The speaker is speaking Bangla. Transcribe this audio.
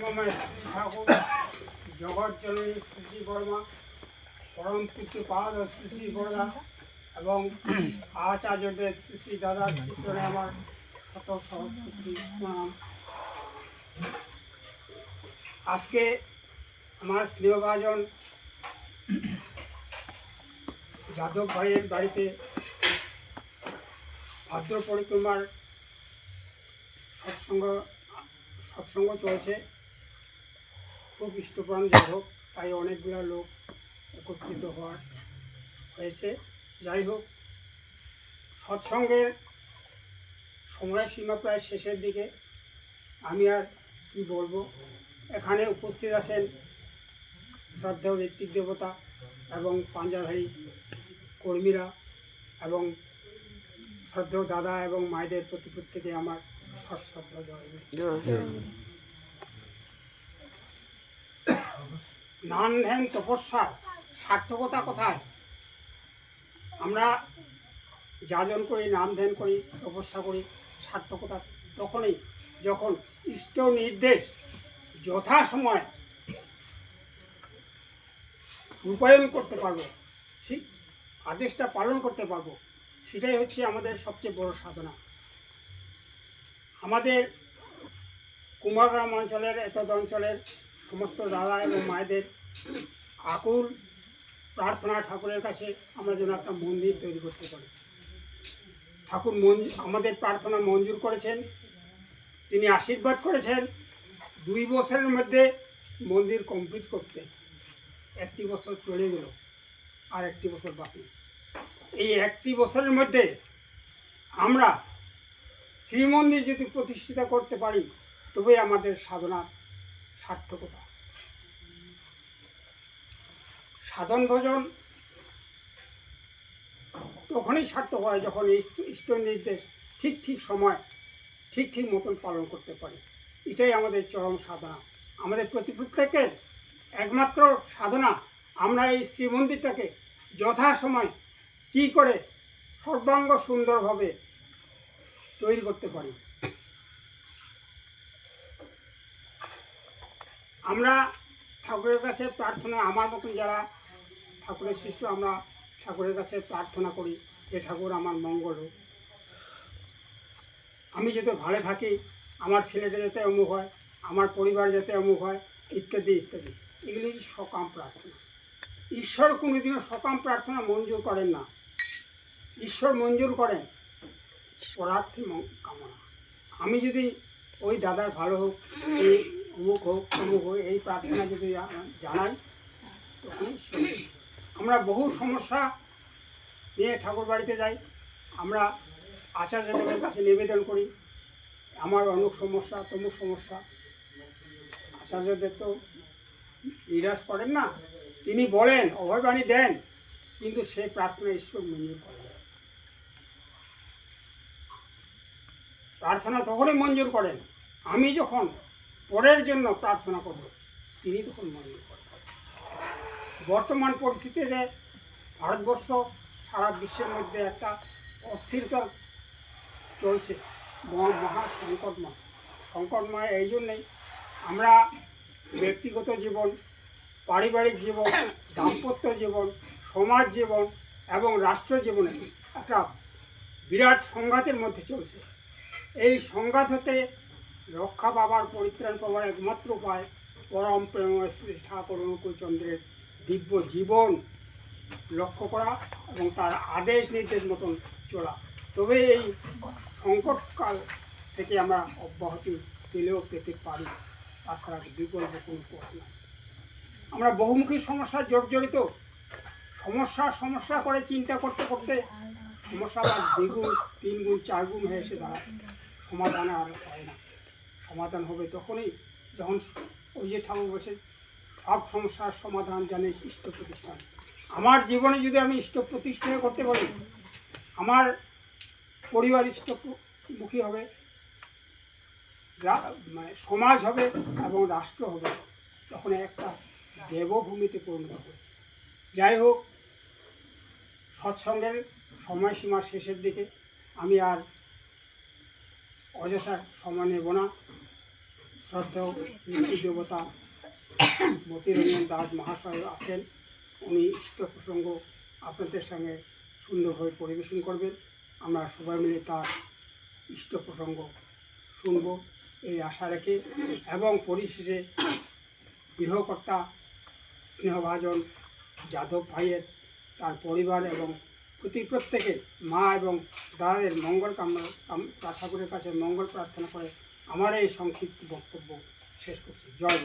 প্রেমময় ঠাকুর জগৎ জননী শ্রী বর্মা, পরম পিতৃপাদ শ্রী বর্মা এবং আচার্যদের শ্রী শ্রী দাদা চিত্রনে আমার শত সহস্রী প্রণাম। আজকে আমার স্নেহভাজন যাদব ভাইয়ের বাড়িতে ভাদ্র পরিক্রমার সৎসঙ্গ সৎসঙ্গ চলছে। খুব ইষ্টপ্রাণ যাদব তাই অনেকগুলো লোক একত্রিত হওয়ার হয়েছে। যাই হোক সৎসঙ্গের সময়সীমা প্রায় শেষের দিকে। আমি আর কি বলব? এখানে উপস্থিত আছেন শ্রদ্ধেয় ঋত্বিক দেবতা এবং পাঞ্জাধারী কর্মীরা এবং শ্রদ্ধেয় দাদা এবং মায়েদের প্রতি প্রত্যেকে আমার সশ্রদ্ধা জয়। নান ধ্যান তপস্যার সার্থকতা কোথায়? আমরা যাজন করি, নাম ধ্যান করি, তপস্যা করি, সার্থকতা তখনই যখন ইষ্ট নির্দেশ যথাসময় রূপায়ণ করতে পারব, ঠিক? আদেশটা পালন করতে পারব, সেটাই হচ্ছে আমাদের সবচেয়ে বড় সাধনা। আমাদের কুমারগ্রাম অঞ্চলের, এতদ অঞ্চলের সমস্ত দাদা এবং মায়েদের আকুল প্রার্থনা ঠাকুরের কাছে আমরা যেন একটা মন্দির তৈরি করতে পারি। ঠাকুর আমাদের প্রার্থনা মঞ্জুর করেছেন, তিনি আশীর্বাদ করেছেন, দুই বছরের মধ্যে মন্দির কমপ্লিট করতে। একটি বছর চলে গেল, আর একটি বছর বাকি। এই একটি বছরের মধ্যে আমরা শ্রীমন্দির যদি প্রতিষ্ঠিত করতে পারি, তবে আমাদের সাধনার সার্থকতা। সাধন ভোজন, তখনই সার্থক হয় যখন ইষ্ট- নির্দেশ ঠিক ঠিক সময়, ঠিক ঠিক মতন পালন করতে পারি। এটাই আমাদের চরম সাধনা। আমাদের প্রতি প্রত্যেকের একমাত্র সাধনা। আমরা এই শ্রীমন্দিরটাকে যথাসময় কী করে সর্বাঙ্গ সুন্দরভাবে তৈরি করতে পারি। আমরা ঠাকুরের কাছে প্রার্থনা, আমার মতন যারা ঠাকুরের শিষ্য আমরা ঠাকুরের কাছে প্রার্থনা করি যে ঠাকুর, আমার মঙ্গল হোক। আমি যাতে ভালো থাকি, আমার ছেলেটা যাতে অমুক হয়, আমার পরিবার যাতে অমুক হয়, ইত্যাদি ইত্যাদি। এগুলি সকাম প্রার্থনা। ঈশ্বর কোনোদিনও সকাম প্রার্থনা মঞ্জুর করেন না। ঈশ্বর মঞ্জুর করেন, পরার্থী কামনা। আমি যদি ওই দাদার ভালো হোক, এই অমুক হোক অমুক হোক, এই প্রার্থনা যদি জানাই, তখনই শুনি। আমরা বহু সমস্যা নিয়ে ঠাকুর বাড়িতে যাই। আমরা আচার্যদেবের কাছে নিবেদন করি। আমার অমুক সমস্যা, তমুক সমস্যা। আচার্যদেব তো নিরাশ করেন না। তিনি বলেন, অভয়বাণী দেন, কিন্তু সে প্রার্থনা ঈশ্বর মঞ্জুর করেন প্রার্থনা তখনই মঞ্জুর করেন। আমি যখন পরের জন্য প্রার্থনা করব, তিনি তখন মঞ্জুর বর্তমান পরিস্থিতিতে ভারতবর্ষ সারা বিশ্বের মধ্যে একটা অস্থিরতা চলছে, মহা সংকটময়। সংকটময় এই জন্যেই আমরা ব্যক্তিগত জীবন, পারিবারিক জীবন, দাম্পত্য জীবন, সমাজ জীবন এবং রাষ্ট্র জীবনে একটা বিরাট সংঘাতের মধ্যে চলছে। এই সংঘাত হতে রক্ষা পাবার পরিত্রাণ পাবার একমাত্র উপায় পরম প্রেম শ্রী ঠাকুর অনুকূলচন্দ্রের দিব্য জীবন লক্ষ্য করা এবং তার আদেশ নির্দেশ মতন চলা। তবে এই সংকটকাল থেকে আমরা অব্যাহতি পেলেও পেতে পারি তাছাড়া বিকল্প কোনো পথ নাই। আমরা বহুমুখী সমস্যার জর্জরিত সমস্যার সমস্যা করে চিন্তা করতে করতে সমস্যা আবার দ্বিগুণ তিন গুণ চার গুণ হয়ে এসে দাঁড়ায়। সমাধান আর হয় না। সমাধান হবে তখনই যখন ওই যে ঠাকুর বসে সব সমস্যার সমাধান জানে ইষ্ট প্রতিষ্ঠান আমার জীবনে যদি আমি ইষ্ট প্রতিষ্ঠা করতে পারি, আমার পরিবার ইষ্টমুখী হবে মানে সমাজ হবে এবং রাষ্ট্র হবে, তখন একটা দেবভূমিতে পরিণত হবে। যাই হোক, সৎসঙ্গের সময়সীমার শেষের দিকে আমি আর অযথা সময় নেব না। শ্রদ্ধেয় নীতি দেবতা মতিরঞ্জন দাস মহাশয় আছেন। উনি ইষ্ট প্রসঙ্গ আপনাদের সঙ্গে সুন্দরভাবে পরিবেশন করবেন। আমরা সবাই মিলে তার ইষ্ট প্রসঙ্গ শুনব, এই আশা রেখে এবং পরিশেষে গৃহকর্তা স্নেহভাজন যাদব ভাইয়ের, তার পরিবার এবং প্রতি প্রত্যেকে মা এবং দাদাদের মঙ্গল কামনা, কাম- ঠাকুরের কাছে মঙ্গল প্রার্থনা করে আমার এই সংক্ষিপ্ত বক্তব্য। শেষ করছি। জয়